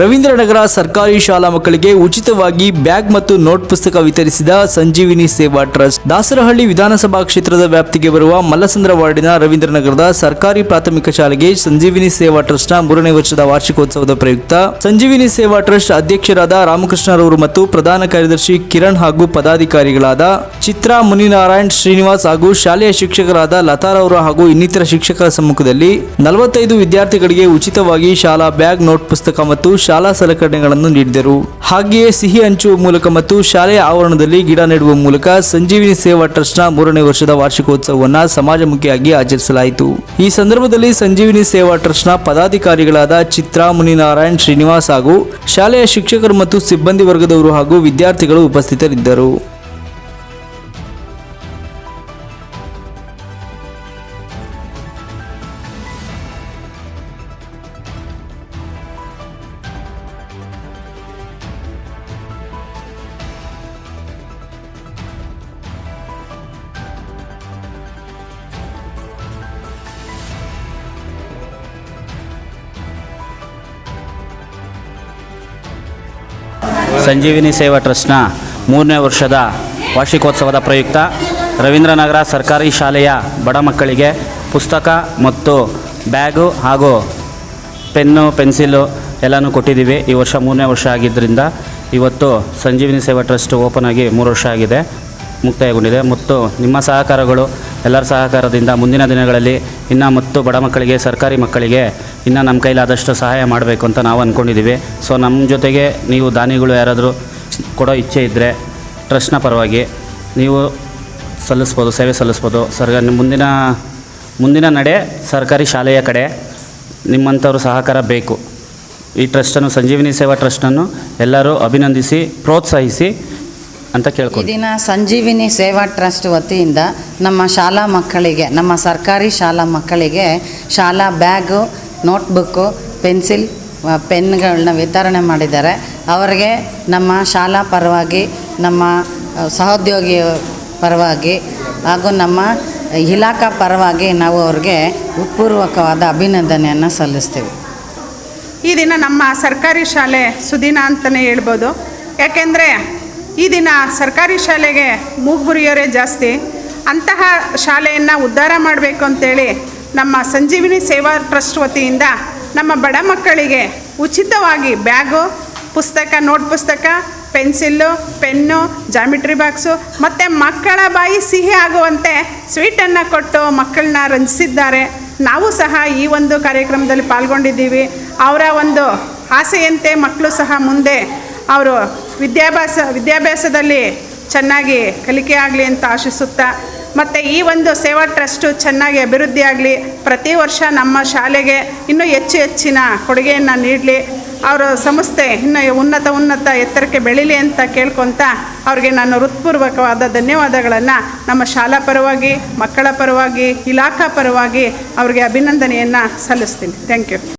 ರವೀಂದ್ರನಗರ ಸರ್ಕಾರಿ ಶಾಲಾ ಮಕ್ಕಳಿಗೆ ಉಚಿತವಾಗಿ ಬ್ಯಾಗ್ ಮತ್ತು ನೋಟ್ ಪುಸ್ತಕ ವಿತರಿಸಿದ ಸಂಜೀವಿನಿ ಸೇವಾ ಟ್ರಸ್ಟ್. ದಾಸರಹಳ್ಳಿ ವಿಧಾನಸಭಾ ಕ್ಷೇತ್ರದ ವ್ಯಾಪ್ತಿಗೆ ಬರುವ ಮಲ್ಲಸಂದ್ರ ವಾರ್ಡಿನ ರವೀಂದ್ರನಗರದ ಸರ್ಕಾರಿ ಪ್ರಾಥಮಿಕ ಶಾಲೆಗೆ ಸಂಜೀವಿನಿ ಸೇವಾ ಟ್ರಸ್ಟ್ನ ಮೂರನೇ ವರ್ಷದ ವಾರ್ಷಿಕೋತ್ಸವದ ಪ್ರಯುಕ್ತ. ಸಂಜೀವಿನಿ ಸೇವಾ ಟ್ರಸ್ಟ್ ಅಧ್ಯಕ್ಷರಾದ ರಾಮಕೃಷ್ಣರವರು ಮತ್ತು ಪ್ರಧಾನ ಕಾರ್ಯದರ್ಶಿ ಕಿರಣ್ ಹಾಗೂ ಪದಾಧಿಕಾರಿಗಳಾದ ಚಿತ್ರಾ ಮುನಿನಾರಾಯಣ್ ಶ್ರೀನಿವಾಸ್ ಹಾಗೂ ಶಾಲೆಯ ಶಿಕ್ಷಕರಾದ ಲತಾರವರು ಹಾಗೂ ಇನ್ನಿತರ ಶಿಕ್ಷಕರ ಸಮ್ಮುಖದಲ್ಲಿ ನಲವತ್ತೈದು ವಿದ್ಯಾರ್ಥಿಗಳಿಗೆ ಉಚಿತವಾಗಿ ಶಾಲಾ ಬ್ಯಾಗ್, ನೋಟ್ ಪುಸ್ತಕ ಮತ್ತು ಶಾಲಾ ಸಲಕರಣೆಗಳನ್ನು ನೀಡಿದರು. ಹಾಗೆಯೇ ಸಿಹಿ ಹಂಚುವ ಮೂಲಕ ಮತ್ತು ಶಾಲೆಯ ಆವರಣದಲ್ಲಿ ಗಿಡ ನೆಡುವ ಮೂಲಕ ಸಂಜೀವಿನಿ ಸೇವಾ ಟ್ರಸ್ಟ್ನ ಮೂರನೇ ವರ್ಷದ ವಾರ್ಷಿಕೋತ್ಸವವನ್ನು ಸಮಾಜಮುಖಿಯಾಗಿ ಆಚರಿಸಲಾಯಿತು. ಈ ಸಂದರ್ಭದಲ್ಲಿ ಸಂಜೀವಿನಿ ಸೇವಾ ಟ್ರಸ್ಟ್ನ ಪದಾಧಿಕಾರಿಗಳಾದ ಚಿತ್ರಾ ಮುನಿನಾರಾಯಣ್ ಶ್ರೀನಿವಾಸ್ ಹಾಗೂ ಶಾಲೆಯ ಶಿಕ್ಷಕರು ಮತ್ತು ಸಿಬ್ಬಂದಿ ವರ್ಗದವರು ಹಾಗೂ ವಿದ್ಯಾರ್ಥಿಗಳು ಉಪಸ್ಥಿತರಿದ್ದರು. ಸಂಜೀವಿನಿ ಸೇವಾ ಟ್ರಸ್ಟ್ನ ಮೂರನೇ ವರ್ಷದ ವಾರ್ಷಿಕೋತ್ಸವದ ಪ್ರಯುಕ್ತ ರವೀಂದ್ರನಗರ ಸರ್ಕಾರಿ ಶಾಲೆಯ ಬಡ ಮಕ್ಕಳಿಗೆ ಪುಸ್ತಕ ಮತ್ತು ಬ್ಯಾಗು ಹಾಗೂ ಪೆನ್ನು, ಪೆನ್ಸಿಲು ಎಲ್ಲನೂ ಕೊಟ್ಟಿದ್ದೀವಿ. ಈ ವರ್ಷ ಮೂರನೇ ವರ್ಷ ಆಗಿದ್ದರಿಂದ ಇವತ್ತು ಸಂಜೀವಿನಿ ಸೇವಾ ಟ್ರಸ್ಟ್ ಓಪನ್ ಆಗಿ ಮೂರು ವರ್ಷ ಆಗಿದೆ. ಮುಕ್ತಾಯಗೊಂಡಿದೆ. ಮತ್ತು ನಿಮ್ಮ ಸಹಕಾರಗಳು ಎಲ್ಲರ ಸಹಕಾರದಿಂದ ಮುಂದಿನ ದಿನಗಳಲ್ಲಿ ಇನ್ನು ಮತ್ತು ಬಡ ಮಕ್ಕಳಿಗೆ, ಸರ್ಕಾರಿ ಮಕ್ಕಳಿಗೆ ಇನ್ನೂ ನಮ್ಮ ಕೈಲಾದಷ್ಟು ಸಹಾಯ ಮಾಡಬೇಕು ಅಂತ ನಾವು ಅಂದ್ಕೊಂಡಿದ್ದೀವಿ ಸೊ, ನಮ್ಮ ಜೊತೆಗೆ ನೀವು ದಾನಿಗಳು ಯಾರಾದರೂ ಕೊಡೋ ಇಚ್ಛೆ ಇದ್ದರೆ ಟ್ರಸ್ಟ್ನ ಪರವಾಗಿ ನೀವು ಸಲ್ಲಿಸ್ಬೋದು, ಸೇವೆ ಸಲ್ಲಿಸ್ಬೋದು. ನಿಮ್ಮ ಮುಂದಿನ ಮುಂದಿನ ನಡೆ ಸರ್ಕಾರಿ ಶಾಲೆಯ ಕಡೆ ನಿಮ್ಮಂಥವ್ರ ಸಹಕಾರ ಬೇಕು. ಈ ಟ್ರಸ್ಟನ್ನು, ಸಂಜೀವಿನಿ ಸೇವಾ ಟ್ರಸ್ಟನ್ನು ಎಲ್ಲರೂ ಅಭಿನಂದಿಸಿ, ಪ್ರೋತ್ಸಾಹಿಸಿ ಅಂತ ಈ ಕೇಳ್ಕೊಂಡು ದಿನ ಸಂಜೀವಿನಿ ಸೇವಾ ಟ್ರಸ್ಟ್ ವತಿಯಿಂದ ನಮ್ಮ ಶಾಲಾ ಮಕ್ಕಳಿಗೆ ನಮ್ಮ ಸರ್ಕಾರಿ ಶಾಲಾ ಮಕ್ಕಳಿಗೆ ಶಾಲಾ ಬ್ಯಾಗು ನೋಟ್ಬುಕ್ಕು ಪೆನ್ಸಿಲ್ ಪೆನ್ಗಳನ್ನ ವಿತರಣೆ ಮಾಡಿದ್ದಾರೆ. ಅವರಿಗೆ ನಮ್ಮ ಶಾಲಾ ಪರವಾಗಿ ನಮ್ಮ ಸಹೋದ್ಯೋಗಿ ಪರವಾಗಿ ಹಾಗೂ ನಮ್ಮ ಇಲಾಖಾ ಪರವಾಗಿ ನಾವು ಅವ್ರಿಗೆ ಉತ್ಪೂರ್ವಕವಾದ ಅಭಿನಂದನೆಯನ್ನು ಸಲ್ಲಿಸ್ತೀವಿ. ಈ ದಿನ ನಮ್ಮ ಸರ್ಕಾರಿ ಶಾಲೆ ಸುದಿನ ಅಂತಲೇ ಹೇಳ್ಬೋದು. ಯಾಕೆಂದರೆ ಈ ದಿನ ಸರ್ಕಾರಿ ಶಾಲೆಗೆ ಮೂಗುರಿಯೋರೇ ಜಾಸ್ತಿ. ಅಂತಹ ಶಾಲೆಯನ್ನು ಉದ್ಧಾರ ಮಾಡಬೇಕು ಅಂತೇಳಿ ನಮ್ಮ ಸಂಜೀವಿನಿ ಸೇವಾ ಟ್ರಸ್ಟ್ ವತಿಯಿಂದ ನಮ್ಮ ಬಡ ಮಕ್ಕಳಿಗೆ ಉಚಿತವಾಗಿ ಬ್ಯಾಗು, ಪುಸ್ತಕ, ನೋಟ್ ಪುಸ್ತಕ, ಪೆನ್ಸಿಲ್ಲು, ಪೆನ್ನು, ಜಾಮಿಟ್ರಿ ಬಾಕ್ಸು ಮತ್ತು ಮಕ್ಕಳ ಬಾಯಿ ಸಿಹಿ ಆಗುವಂತೆ ಸ್ವೀಟನ್ನು ಕೊಟ್ಟು ಮಕ್ಕಳನ್ನ ರಂಜಿಸಿದ್ದಾರೆ. ನಾವು ಸಹ ಈ ಒಂದು ಕಾರ್ಯಕ್ರಮದಲ್ಲಿ ಪಾಲ್ಗೊಂಡಿದ್ದೀವಿ. ಅವರ ಒಂದು ಆಸೆಯಂತೆ ಮಕ್ಕಳು ಸಹ ಮುಂದೆ ಅವರು ವಿದ್ಯಾಭ್ಯಾಸ, ವಿದ್ಯಾಭ್ಯಾಸದಲ್ಲಿ ಚೆನ್ನಾಗಿ ಕಲಿಕೆ ಆಗಲಿ ಅಂತ ಆಶಿಸುತ್ತಾ, ಮತ್ತು ಈ ಒಂದು ಸೇವಾ ಟ್ರಸ್ಟು ಚೆನ್ನಾಗಿ ಅಭಿವೃದ್ಧಿ ಆಗಲಿ, ಪ್ರತಿ ವರ್ಷ ನಮ್ಮ ಶಾಲೆಗೆ ಇನ್ನೂ ಹೆಚ್ಚು ಹೆಚ್ಚಿನ ಕೊಡುಗೆಯನ್ನು ನೀಡಲಿ, ಅವರ ಸಂಸ್ಥೆ ಇನ್ನು ಉನ್ನತ ಉನ್ನತ ಎತ್ತರಕ್ಕೆ ಬೆಳೀಲಿ ಅಂತ ಕೇಳ್ಕೊತ ಅವ್ರಿಗೆ ನಾನು ಹೃತ್ಪೂರ್ವಕವಾದ ಧನ್ಯವಾದಗಳನ್ನು ನಮ್ಮ ಶಾಲಾ ಪರವಾಗಿ, ಮಕ್ಕಳ ಪರವಾಗಿ, ಇಲಾಖಾ ಪರವಾಗಿ ಅವ್ರಿಗೆ ಅಭಿನಂದನೆಯನ್ನು ಸಲ್ಲಿಸ್ತೀನಿ. Thank you